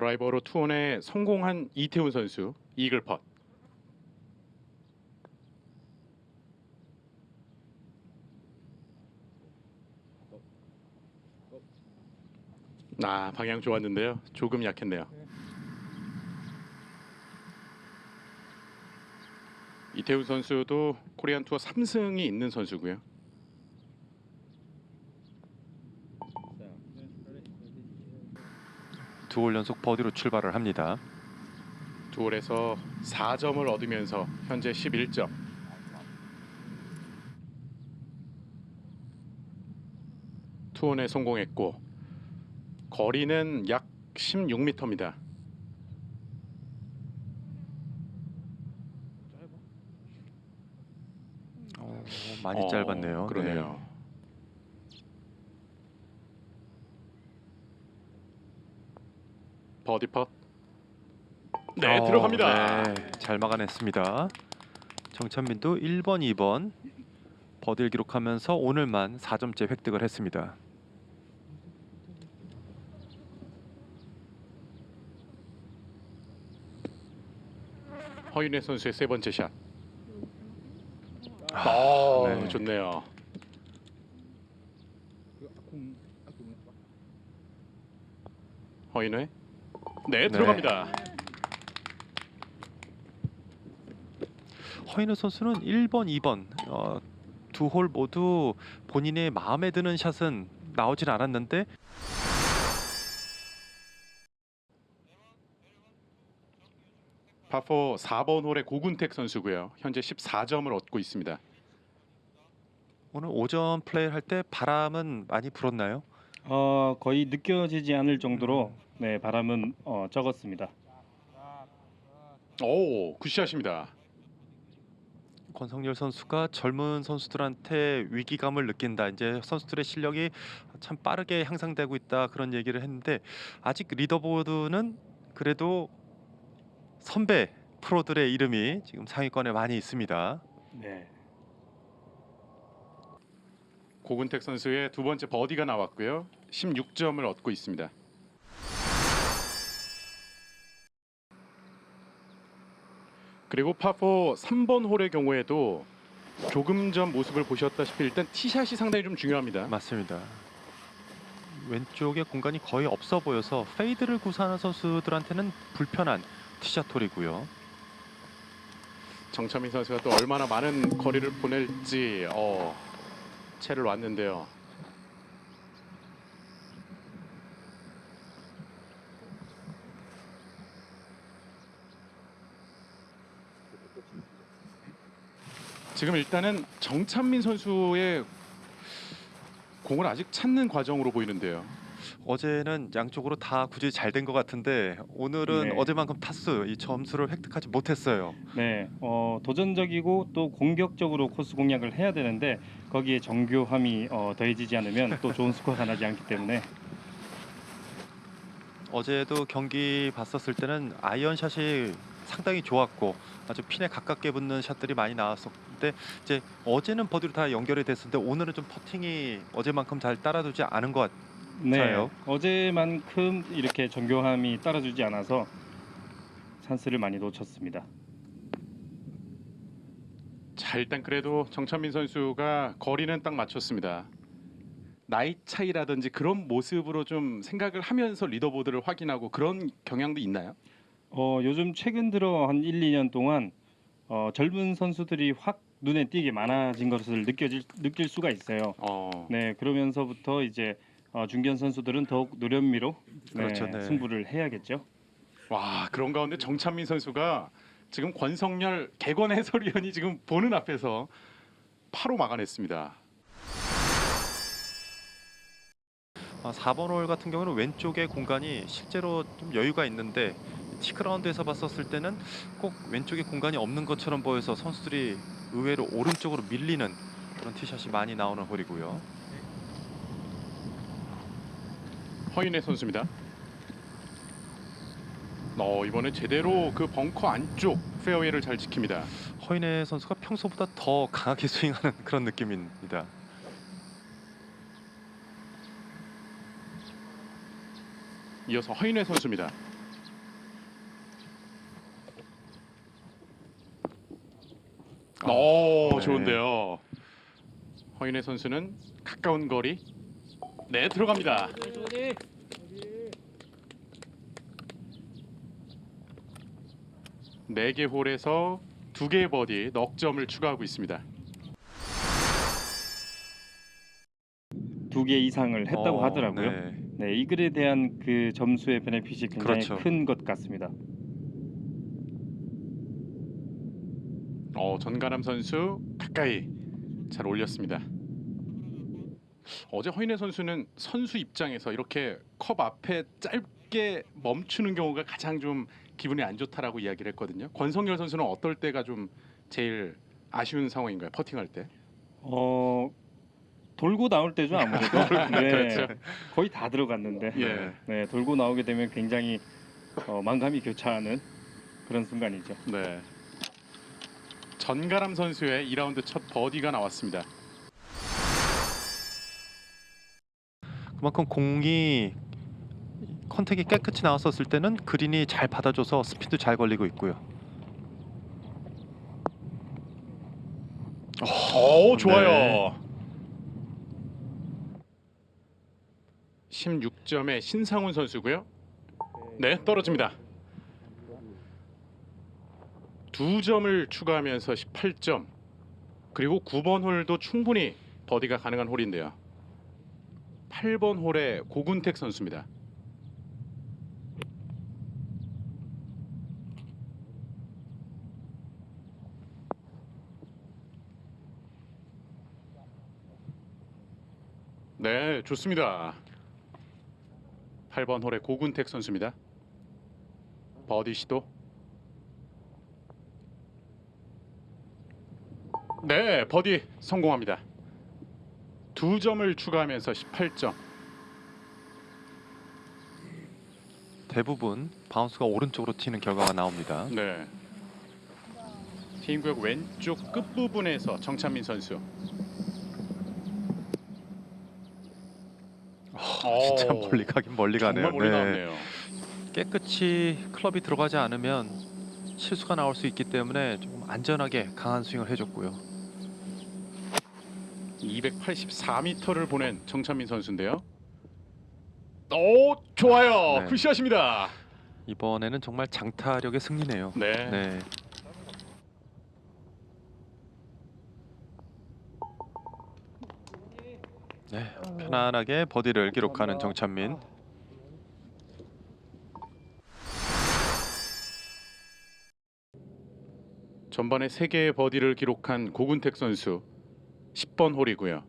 드라이버로 투혼에 성공한 이태훈 선수 이글 펫. 아 방향 좋았는데요. 조금 약했네요. 이태훈 선수도 코리안 투어 3승이 있는 선수고요. 두 홀 연속 버디로 출발을 합니다. 두 홀에서 4점을 얻으면서 현재 11점. 투혼에 성공했고 거리는 약 16m입니다. 어, 많이 짧았네요. 그러네요. 버디 펫. 네, 어, 들어갑니다. 네, 잘 막아냈습니다. 정찬민도 1번, 2번 버디를 기록하면서 오늘만 4점째 획득을 했습니다. 허윤혜 선수의 세 번째 샷. 아, 어, 네. 좋네요. 허윤혜. 네, 들어갑니다. 허인우 선수는 1번, 2번 어, 두 홀 모두 본인의 마음에 드는 샷은 나오질 않았는데 파포 4번 홀의 고군택 선수고요. 현재 14점을 얻고 있습니다. 오늘 오전 플레이를 할 때 바람은 많이 불었나요? 어, 거의 느껴지지 않을 정도로 네, 바람은 어, 적었습니다. 오, 굿샷입니다. 권성열 선수가 젊은 선수들한테 위기감을 느낀다. 이제 선수들의 실력이 참 빠르게 향상되고 있다 그런 얘기를 했는데 아직 리더보드는 그래도 선배 프로들의 이름이 지금 상위권에 많이 있습니다. 네. 고군택 선수의 두 번째 버디가 나왔고요. 16점을 얻고 있습니다. 그리고 파포 3번 홀의 경우에도 조금 전 모습을 보셨다시피 일단 티샷이 상당히 좀 중요합니다. 맞습니다. 왼쪽에 공간이 거의 없어 보여서 페이드를 구사하는 선수들한테는 불편한 티샷 홀이고요. 정찬민 선수가 또 얼마나 많은 거리를 보낼지 어, 채를 놨는데요. 지금 일단은 정찬민 선수의 공을 아직 찾는 과정으로 보이는데요. 어제는 양쪽으로 다 굳이 잘 된 것 같은데 오늘은 네. 어제만큼 타수 이 점수를 획득하지 못했어요. 네. 어, 도전적이고 또 공격적으로 코스 공략을 해야 되는데 거기에 정교함이 어, 더해지지 않으면 또 좋은 스코어가 나지 않기 때문에 어제도 경기 봤었을 때는 아이언샷이 상당히 좋았고 아주 핀에 가깝게 붙는 샷들이 많이 나왔었는데 이제 어제는 버디로 다 연결이 됐었는데 오늘은 좀 퍼팅이 어제만큼 잘 따라두지 않은 것 같아요. 네. 어제만큼 이렇게 정교함이 따라주지 않아서 찬스를 많이 놓쳤습니다. 자 일단 그래도 정찬민 선수가 거리는 딱 맞췄습니다. 나이 차이라든지 그런 모습으로 좀 생각을 하면서 리더보드를 확인하고 그런 경향도 있나요? 어, 요즘 최근 들어 한 1, 2년 동안 어, 젊은 선수들이 확 눈에 띄게 많아진 것을 느껴질 느낄 수가 있어요. 어, 네, 그러면서부터 이제 어, 중견 선수들은 더욱 노련미로 네, 그렇죠, 네. 승부를 해야겠죠. 와 그런 가운데 정찬민 선수가 지금 권성열 개건 해설위원이 지금 보는 앞에서 파로 막아냈습니다. 4번 홀 같은 경우는 왼쪽에 공간이 실제로 좀 여유가 있는데 티크라운드에서 봤었을 때는 꼭 왼쪽에 공간이 없는 것처럼 보여서 선수들이 의외로 오른쪽으로 밀리는 그런 티샷이 많이 나오는 홀이고요. 허인혜 선수입니다. 어 이번에 제대로 그 벙커 안쪽 페어웨이를 잘 지킵니다. 허인혜 선수가 평소보다 더 강하게 스윙하는 그런 느낌입니다. 이어서 허인회 선수입니다. 오, 좋은데요. 허인혜 선수는 가까운 거리. 네, 들어갑니다. 네 개 홀에서 두 개의 버디, 넉 점을 추가하고 있습니다. 두 개 이상을 했다고 어, 하더라고요. 네. 네, 이 글에 대한 그 점수의 베네핏이 굉장히 그렇죠. 큰 것 같습니다. 어, 전가람 선수 가까이 잘 올렸습니다. 어제 허인혜 선수는 선수 입장에서 이렇게 컵 앞에 짧게 멈추는 경우가 가장 좀 기분이 안 좋다라고 이야기를 했거든요. 권성열 선수는 어떨 때가 좀 제일 아쉬운 상황인가요? 퍼팅할 때? 어 돌고 나올 때죠 아무래도. 네, 그렇죠. 거의 다 들어갔는데. 예. 네, 돌고 나오게 되면 굉장히 어, 만감이 교차하는 그런 순간이죠. 네. 전가람 선수의 2라운드 첫 버디가 나왔습니다. 그만큼 공이 컨택이 깨끗이 나왔었을 때는 그린이 잘 받아줘서 스피드 잘 걸리고 있고요. 오, 좋아요. 16점의 신상훈 선수고요. 네, 떨어집니다. 두 점을 추가하면서 18점. 그리고 9번 홀도 충분히 버디가 가능한 홀인데요. 8번 홀에 고군택 선수입니다. 네, 좋습니다. 8번 홀에 고군택 선수입니다. 버디 시도. 네, 버디 성공합니다. 두 점을 추가하면서 18점. 대부분 바운스가 오른쪽으로 튀는 결과가 나옵니다. 네. 팀구역 왼쪽 끝 부분에서 정찬민 선수. 진짜 오, 멀리 가긴 멀리 가네요. 정말 멀리 네. 나왔네요. 깨끗이 클럽이 들어가지 않으면 실수가 나올 수 있기 때문에 조금 안전하게 강한 스윙을 해줬고요. 284m를 보낸 정찬민 선수인데요. 오, 좋아요. 네. 굿샷입니다. 이번에는 정말 장타력의 승리네요. 네. 네. 네, 편안하게 버디를 기록하는 정찬민. 전반에 3개의 버디를 기록한 고군택 선수 10번 홀이고요.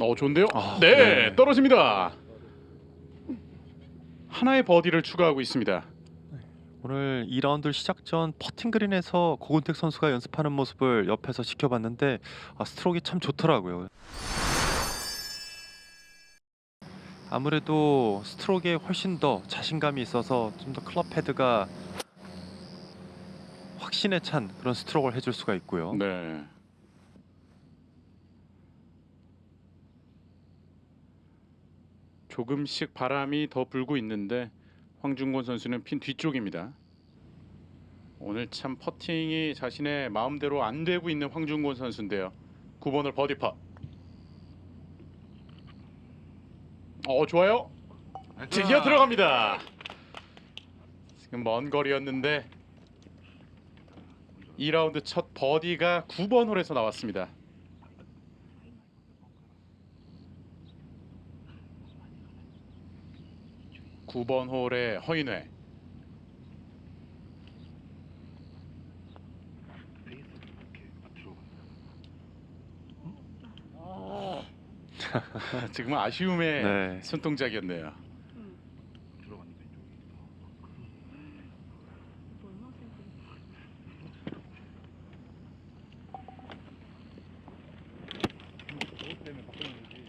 어 좋은데요? 아, 네, 네. 떨어집니다. 하나의 버디를 추가하고 있습니다. 오늘 2라운드 시작 전 퍼팅 그린에서 고근택 선수가 연습하는 모습을 옆에서 지켜봤는데 아, 스트로크가 참 좋더라고요. 아무래도 스트로크에 훨씬 더 자신감이 있어서 좀 더 클럽 헤드가 확신에 찬 그런 스트로크를 해줄 수가 있고요. 네. 조금씩 바람이 더 불고 있는데 황중곤 선수는 핀 뒤쪽입니다. 오늘 참 퍼팅이 자신의 마음대로 안 되고 있는 황중곤 선수인데요. 9번을 버디 팟. 어 좋아요. 드디어 들어갑니다. 지금 먼 거리였는데 2라운드 첫 버디가 9번 홀에서 나왔습니다. 구번 홀의 허인회. 지금 아쉬움의 네. 손동작이었네요.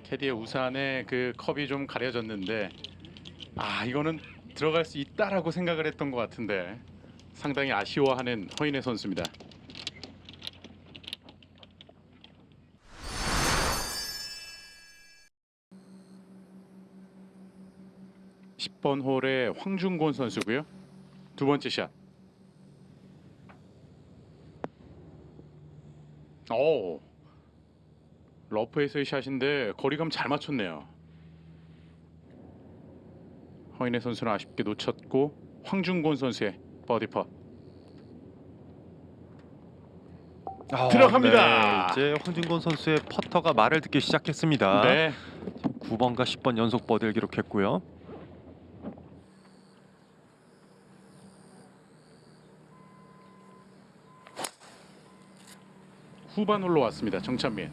캐디의 우산에 그 컵이 좀 가려졌는데 아 이거는 들어갈 수 있다라고 생각을 했던 것 같은데 상당히 아쉬워하는 허인혜 선수입니다. 10번 홀에 황준곤 선수고요. 두 번째 샷. 오. 러프에서의 샷인데 거리감 잘 맞췄네요. 허인혜 선수는 아쉽게 놓쳤고 황준곤 선수의 버디 펫. 들어갑니다. 네, 이제 황진곤 선수의 퍼터가 말을 듣기 시작했습니다. 네. 9번과 10번 연속 버디를 기록했고요. 후반 홀로 왔습니다. 정찬민.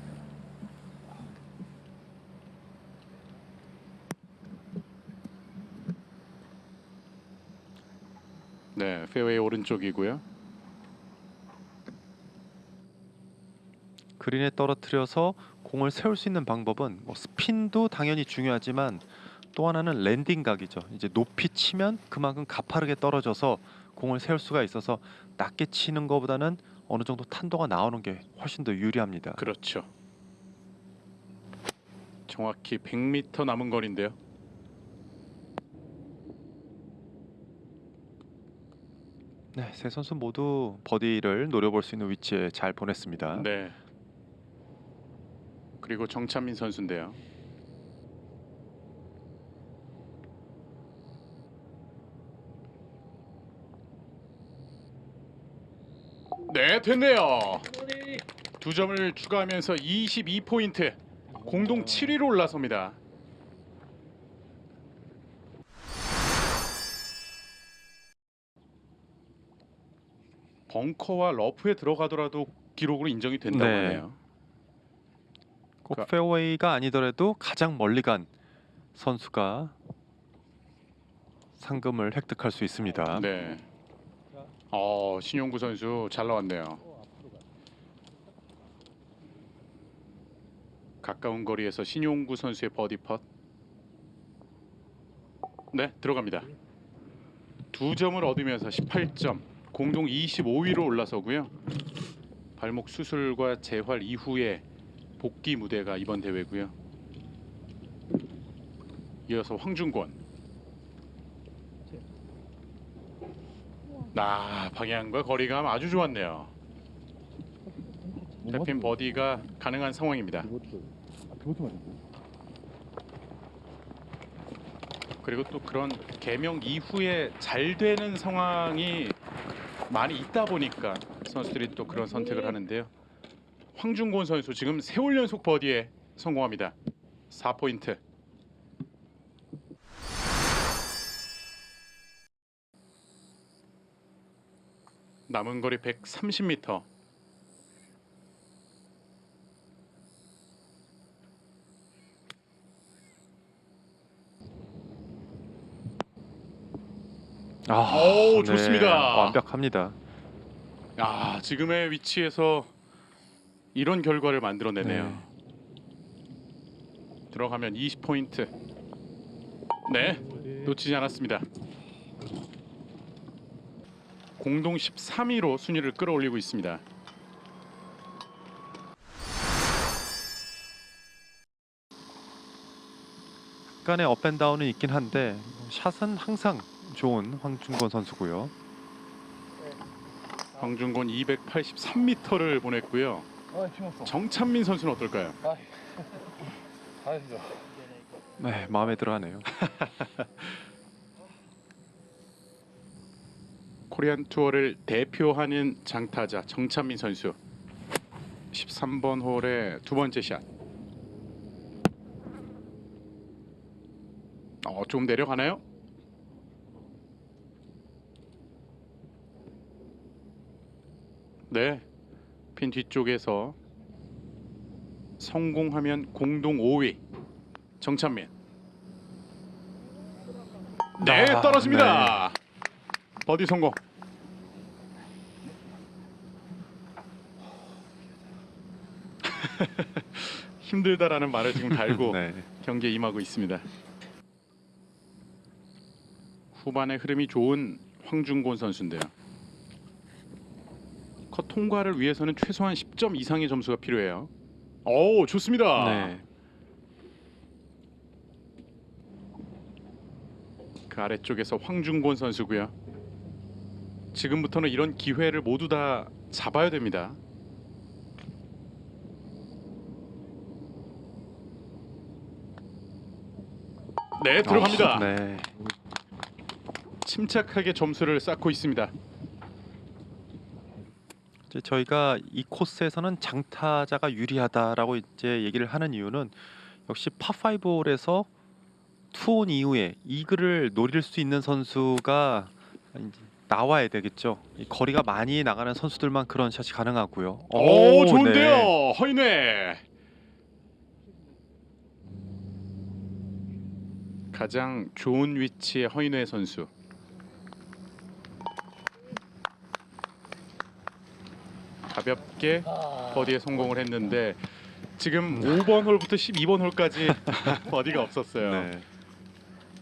네, 페어웨이 오른쪽이고요. 그린에 떨어뜨려서 공을 세울 수 있는 방법은 뭐 스핀도 당연히 중요하지만 또 하나는 랜딩 각이죠. 이제 높이 치면 그만큼 가파르게 떨어져서 공을 세울 수가 있어서 낮게 치는 것보다는 어느 정도 탄도가 나오는 게 훨씬 더 유리합니다. 그렇죠. 정확히 100m 남은 거리인데요. 네, 세 선수 모두 버디를 노려볼 수 있는 위치에 잘 보냈습니다. 네. 그리고 정찬민 선수인데요. 네, 됐네요. 두 점을 추가하면서 22포인트 공동 7위로 올라섭니다. 벙커와 러프에 들어가더라도 기록으로 인정이 된다고 네. 하네요. 꼭 그러니까- 페어웨이가 아니더라도 가장 멀리 간 선수가 상금을 획득할 수 있습니다. 네. 어, 신용구 선수 잘 나왔네요. 가까운 거리에서 신용구 선수의 버디 펫. 네, 들어갑니다. 두 점을 얻으면서 18점, 공동 25위로 올라서고요. 발목 수술과 재활 이후에 복귀 무대가 이번 대회고요. 이어서 황준권. 아, 방향과 거리감 아주 좋았네요. 잡힌 버디가 가능한 상황입니다. 그리고 또 그런 개명 이후에 잘 되는 상황이 많이 있다 보니까 선수들이 또 그런 선택을 하는데요. 황준곤 선수 지금 세월 연속 버디에 성공합니다. 4포인트. 남은 거리 130m. 아, 오, 좋습니다. 완벽합니다. 아, 지금의 위치에서 이런 결과를 만들어내네요. 네. 들어가면 20포인트. 네, 놓치지 않았습니다. 공동 13위로 순위를 끌어올리고 있습니다. 약간의 업앤다운은 있긴 한데 샷은 항상 좋은 황준건 선수고요. 황준곤 283m를 보냈고요. 아. 정찬민 선수는 어떨까요? 가야죠. 네, 마음에 들어하네요. 코리안 투어를 대표하는 장타자 정찬민 선수 13번 홀의 두 번째 샷. 어, 좀 내려가나요? 네. 핀 뒤쪽에서 성공하면 공동 5위 정찬민. 네, 아, 떨어집니다. 버디 성공. 힘들다라는 말을 지금 달고 네. 경기에 임하고 있습니다. 후반의 흐름이 좋은 황준곤 선수인데요. 컷 통과를 위해서는 최소한 10점 이상의 점수가 필요해요. 오 좋습니다. 네. 그 아래쪽에서 황중곤 선수고요. 지금부터는 이런 기회를 모두 다 잡아야 됩니다. 네, 들어갑니다. 아, 네. 침착하게 점수를 쌓고 있습니다. 이제 저희가 이 코스에서는 장타자가 유리하다라고 이제 얘기를 하는 이유는 역시 파5홀에서 투온 이후에 이글을 노릴 수 있는 선수가 이제 나와야 되겠죠. 이 거리가 많이 나가는 선수들만 그런 샷이 가능하고요. 오, 네. 좋은데요. 허인회. 가장 좋은 위치의 허인회 선수. 가볍게 버디에 성공을 했는데 지금 5번 홀부터 12번 홀까지 버디가 없었어요. 네.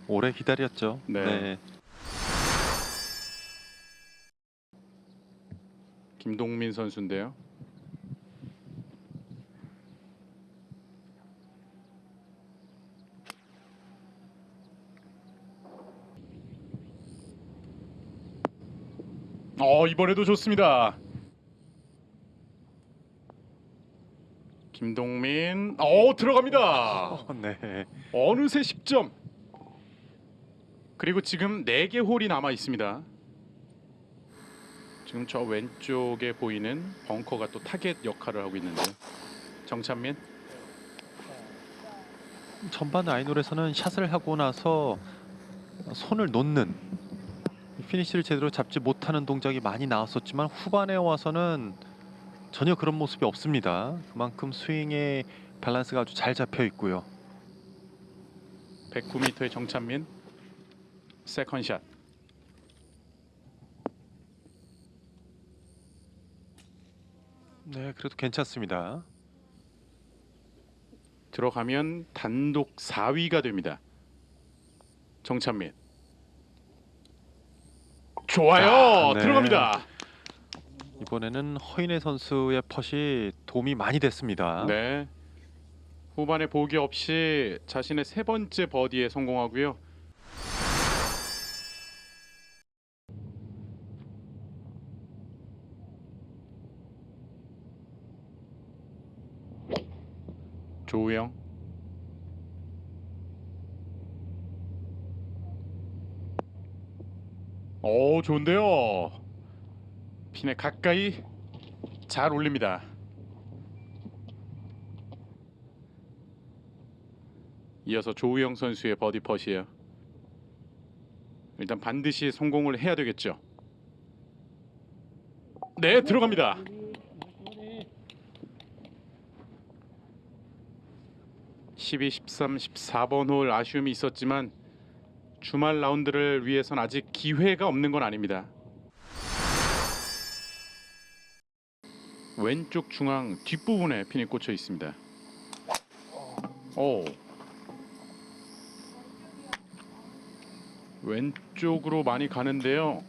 오래 기다렸죠. 네. 네. 김동민 선수인데요. 어 이번에도 좋습니다. 김동민, 어 들어갑니다. 어, 네. 어느새 10점. 그리고 지금 4개 홀이 남아 있습니다. 지금 저 왼쪽에 보이는 벙커가 또 타겟 역할을 하고 있는데 정찬민 전반 아이놀에서는 샷을 하고 나서 손을 놓는 피니시를 제대로 잡지 못하는 동작이 많이 나왔었지만 후반에 와서는 전혀 그런 모습이 없습니다. 그만큼 스윙의 밸런스가 아주 잘 잡혀 있고요. 109m의 정찬민 세컨샷 네, 그래도 괜찮습니다. 들어가면 단독 4위가 됩니다. 정찬민 좋아요 아, 네. 들어갑니다. 이번에는 허인혜 선수의 펫이 도움이 많이 됐습니다. 네. 후반에 보기 없이 자신의 세 번째 버디에 성공하고요. 조우영 오 좋은데요 핀에 가까이 잘 올립니다 이어서 조우영 선수의 버디 펫이에요. 일단 반드시 성공을 해야 되겠죠. 네, 들어갑니다. (12, 13, 14번 홀 아쉬움이 있었지만 주말 라운드를 위해선 아직 기회가 없는 건 아닙니다. 왼쪽 중앙 뒷부분에 핀이 꽂혀 있습니다. 오. 왼쪽으로 많이 가는데요.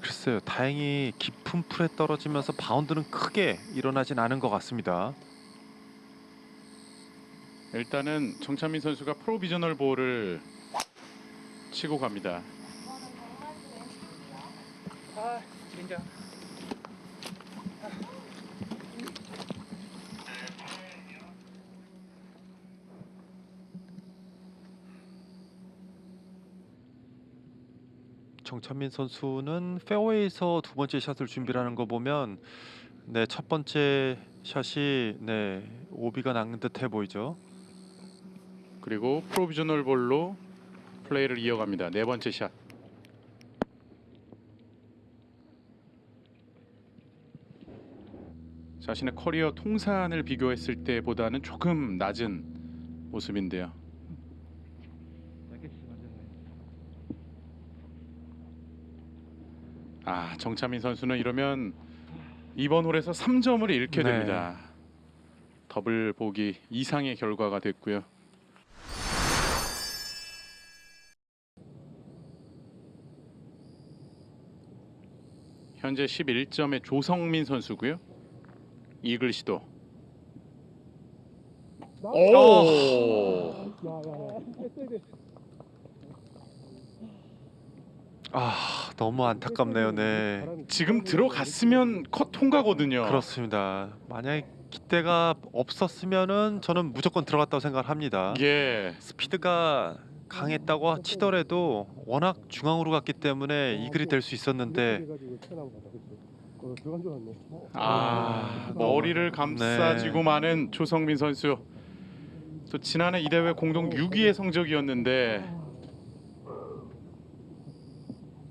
글쎄요, 다행히 깊은 풀에 떨어지면서 바운드는 크게 일어나진 않은 것 같습니다. 일단은 정찬민 선수가 프로비저널 볼을 치고 갑니다. 정찬민 선수는 페어웨이에서 두 번째 샷을 준비하는 거 보면 네, 첫 번째 샷이 네, 오비가 낚는 듯해 보이죠. 그리고 프로비저널 볼로 플레이를 이어갑니다. 네 번째 샷. 자신의 커리어 통산을 비교했을 때보다는 조금 낮은 모습인데요. 아 정찬민 선수는 이러면 이번 홀에서 3점을 잃게 네. 됩니다. 더블 보기 이상의 결과가 됐고요. 현재 11점의 조성민 선수고요. 이글 시도. 오. 아 너무 안타깝네요. 네. 지금 들어갔으면 컷 통과거든요. 그렇습니다. 만약에 기대가 없었으면은 저는 무조건 들어갔다고 생각을 합니다. 예. 스피드가 강했다고 치더라도 워낙 중앙으로 갔기 때문에 이글이 될 수 있었는데 아, 머리를 감싸지고 네. 마는 조성민 선수. 또 지난해 이 대회 공동 6위의 성적이었는데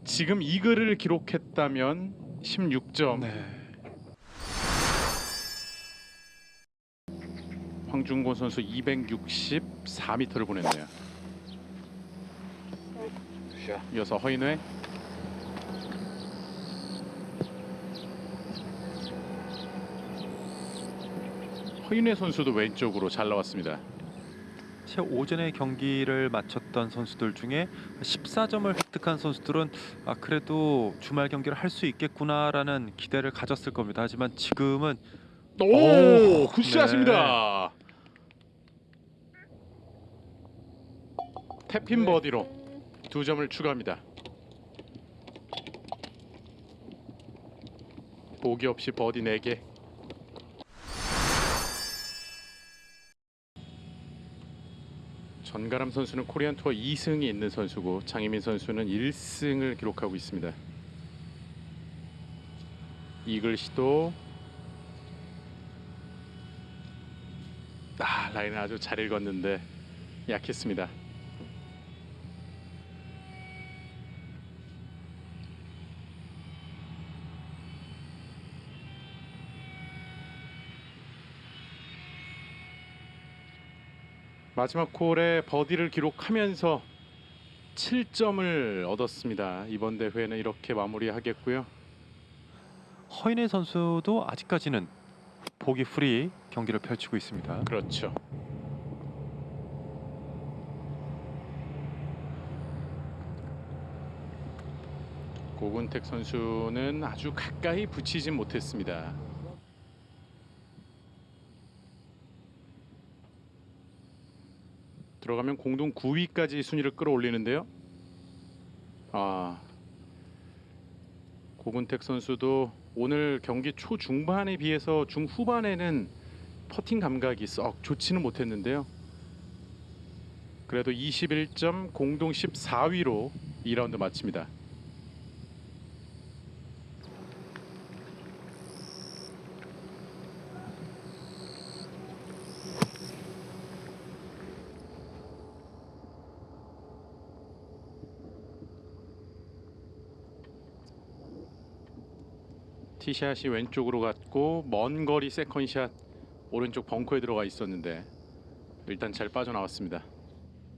지금 이글을 기록했다면 16점. 네. 황준곤 선수 264m를 보냈네요. 이어서 허인회. 허인회 선수도 왼쪽으로 잘 나왔습니다. 제 오전에 경기를 마쳤던 선수들 중에 14점을 획득한 선수들은 아 그래도 주말 경기를 할 수 있겠구나라는 기대를 가졌을 겁니다. 하지만 지금은 오, 오, 굿샷입니다. 태핀 버디로 두 점을 추가합니다. 보기 없이 버디 4개. 전가람 선수는 코리안 투어 2승이 있는 선수고 장희민 선수는 1승을 기록하고 있습니다. 이글 시도 아 라인을 아주 잘 읽었는데 약했습니다. 마지막 홀에 버디를 기록하면서 7점을 얻었습니다. 이번 대회는 이렇게 마무리하겠고요. 허인혜 선수도 아직까지는 보기 프리 경기를 펼치고 있습니다. 그렇죠. 고근택 선수는 아주 가까이 붙이진 못했습니다. 들어가면 공동 9위까지 순위를 끌어올리는데요. 아 고근택 선수도 오늘 경기 초중반에 비해서 중후반에는 퍼팅 감각이 썩 좋지는 못했는데요. 그래도 21점 공동 14위로 2라운드 마칩니다. 티샷이 왼쪽으로 갔고 먼 거리 세컨샷 오른쪽 벙커에 들어가 있었는데 일단 잘 빠져나왔습니다.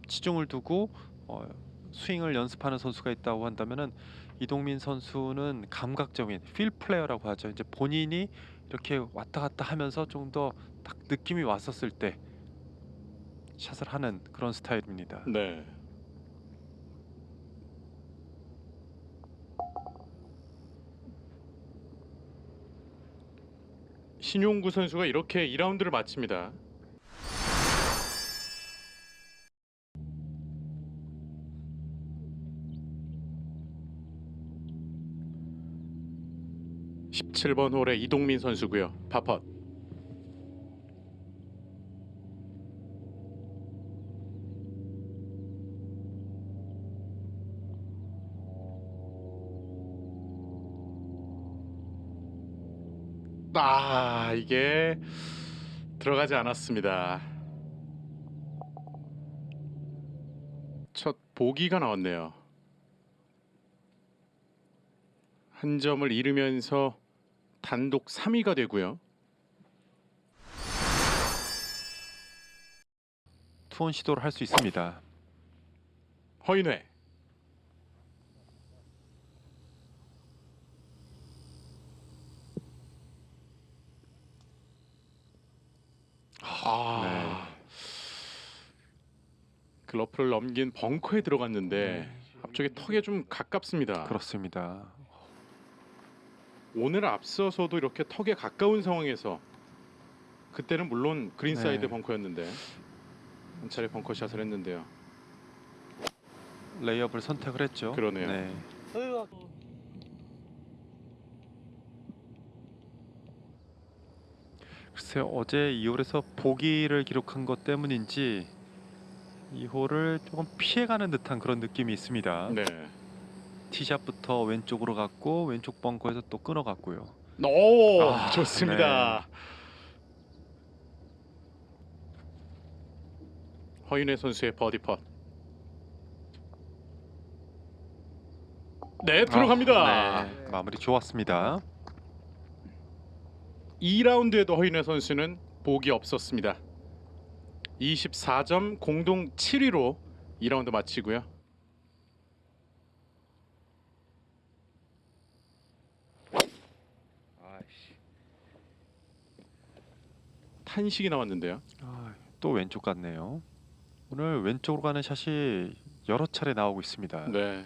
치중을 두고 어, 스윙을 연습하는 선수가 있다고 한다면은 이동민 선수는 감각적인 필 플레이어라고 하죠. 이제 본인이 이렇게 왔다 갔다 하면서 좀 더 딱 느낌이 왔었을 때 샷을 하는 그런 스타일입니다. 네. 신용구 선수가 이렇게 2라운드를 마칩니다. (17번) 홀에 이동민 선수고요 파펫 아 이게 들어가지 않았습니다. 첫 보기가 나왔네요. 한 점을 잃으면서 단독 3위가 되고요. 투혼 시도를 할 수 있습니다. 허인회 아, 글러프를 넘긴 벙커에 들어갔는데 앞쪽에 턱에 좀 가깝습니다. 그렇습니다. 오늘 앞서서도 이렇게 턱에 가까운 상황에서 그때는 물론 그린사이드 네. 벙커였는데 한 차례 벙커샷을 했는데요. 레이업을 선택을 했죠. 그러네요. 네. 글쎄요 어제 2홀에서 보기를 기록한 것 때문인지 이 홀을 조금 피해가는 듯한 그런 느낌이 있습니다. 네. 티샷부터 왼쪽으로 갔고 왼쪽 벙커에서 또 끊어갔고요. 오 아, 좋습니다. 허윤혜 선수의 버디 펫. 네 들어갑니다. 아, 네, 마무리 좋았습니다. 2라운드에도 허윤혜 선수는 복이 없었습니다. 24점 공동 7위로 2라운드 마치고요. 탄식이 나왔는데요. 아, 또 왼쪽 같네요. 오늘 왼쪽으로 가는 샷이 여러 차례 나오고 있습니다. 네.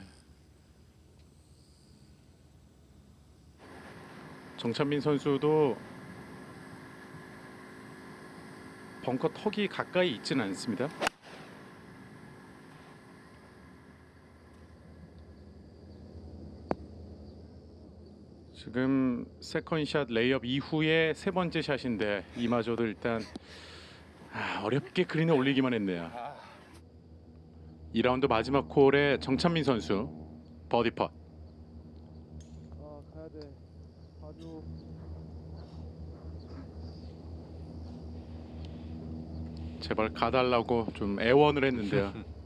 정찬민 선수도 벙커 턱이 가까이 있지는 않습니다. 지금 세컨샷 레이업 이후에 세 번째 샷인데 이마저도 일단 아, 어렵게 그린에 올리기만 했네요. 2라운드 마지막 홀에 정찬민 선수 버디 펫. 아 가야 돼. 아주 제발 가달라고 좀 애원을 했는데요.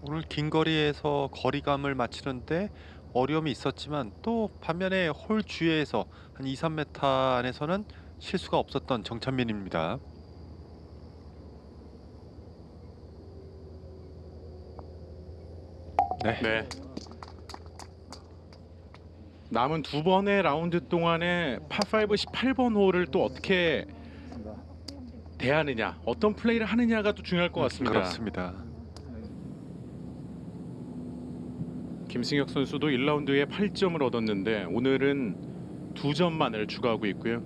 오늘 긴 거리에서 거리감을 맞추는데 어려움이 있었지만 또 반면에 홀 주위에서 한 2, 3m 안에서는 실수가 없었던 정찬민입니다. 네. 네. 남은 두 번의 라운드 동안에 파5 18번 홀을 또 어떻게 대하느냐, 어떤 플레이를 하느냐가 또 중요할 것 같습니다. 그렇습니다. 김승혁 선수도 1라운드에 8점을 얻었는데 오늘은 두 점만을 추가하고 있고요.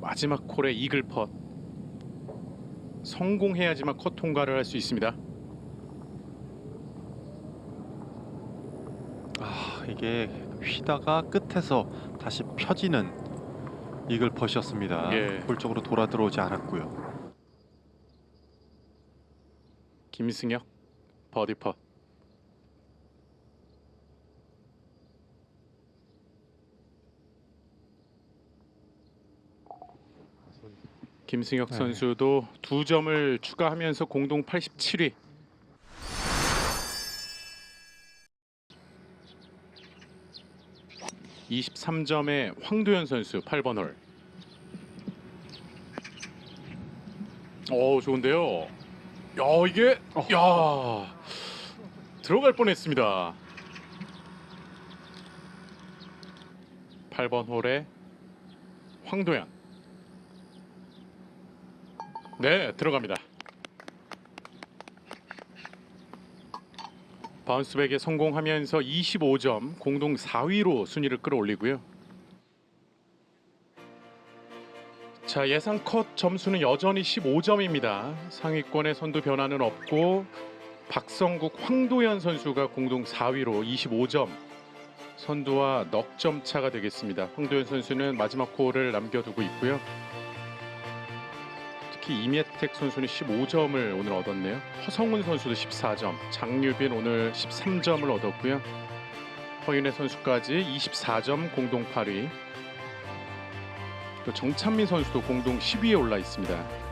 마지막 홀에 이글 펫 성공해야지만 컷 통과를 할 수 있습니다. 아 이게 휘다가 끝에서 다시 펴지는 이글 퍼셨습니다. 예. 홀 쪽으로 돌아 들어오지 않았고요. 김승혁 버디 펫. 김승혁 네. 선수도 두 점을 추가하면서 공동 87위. (23점의) 황도현 선수 8번 홀. 오 좋은데요. 야 이게 야 들어갈 뻔했습니다. 8번 홀에 황도현. 네 들어갑니다. 바운스백에 성공하면서 25점 공동 4위로 순위를 끌어올리고요. 자 예상 컷 점수는 여전히 15점입니다. 상위권의 선두 변화는 없고 박성국, 황도현 선수가 공동 4위로 25점 선두와 넉 점 차가 되겠습니다. 황도현 선수는 마지막 홀을 남겨두고 있고요. 특히 이메택 선수는 15점을 오늘 얻었네요. 허성훈 선수도 14점, 장유빈 오늘 13점을 얻었고요. 허윤혜 선수까지 24점 공동 8위. 또 정찬민 선수도 공동 10위에 올라 있습니다.